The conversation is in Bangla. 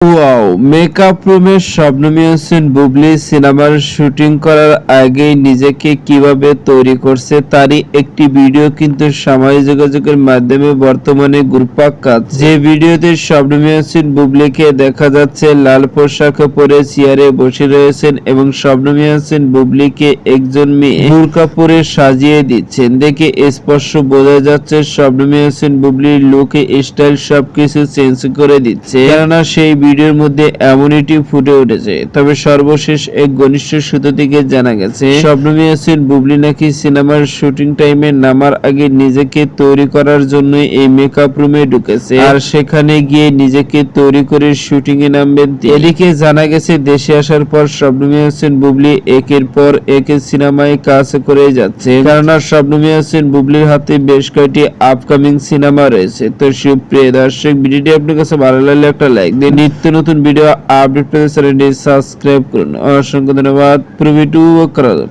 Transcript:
who ওয়াও, মেকআপ রুমে হোসেন বুবলি, সিনেমার শুটিং করার নিজেকে কীভাবে তৈরি করছে তারই একটি ভিডিও কিন্তু সামাজিক যোগাযোগের মাধ্যমে বর্তমানে যে ভিডিওতে হোসেন বুবলিকে দেখা যাচ্ছে, লাল পোশাক পরে চেয়ারে বসে রয়েছেন এবং শবনমী হোসেন বুবলিকে একজন মেয়ে বোরকা পরে সাজিয়ে দিচ্ছেন। দেখে স্পষ্ট বোঝা যাচ্ছে শবনমী হোসেন বুবলির লুকে, স্টাইল সবকিছু চেঞ্জ করে দিচ্ছে। কেননা সেই ভিডিওর মধ্যে এমনিটি ফুটে উঠেছে। তবে সর্বশেষ এক ঘনিষ্ঠ সূত্র থেকে জানা গেছে, শবনমী হোসেন বুবলি নাকি সিনেমার শুটিং টাইমে নামার আগে নিজেকে তৈরি করার জন্য এই মেকআপ রুমে ঢুকেছে। আর সেখানে গিয়ে নিজেকে তৈরি করে শুটিং এ নামবেন এদিকে জানা গেছে, দেশে আসার পর শবনমী হোসেন বুবলি একের পর এক সিনেমায় কাজ করে যাচ্ছে। কেননা শবনমী হোসেন বুবলির হাতে বেশ কয়েকটি আপকামিং সিনেমা রয়েছে। তো সুপ্রিয় দর্শক, ভিডিওটি আপনার কাছে ভালো লাগলে একটা লাইক দিন নিত্য নতুন ভিডিও আপডেট পেতে চ্যানেলটি সাবস্ক্রাইব করুন। অসংখ্য ধন্যবাদ। প্রভৃতু করা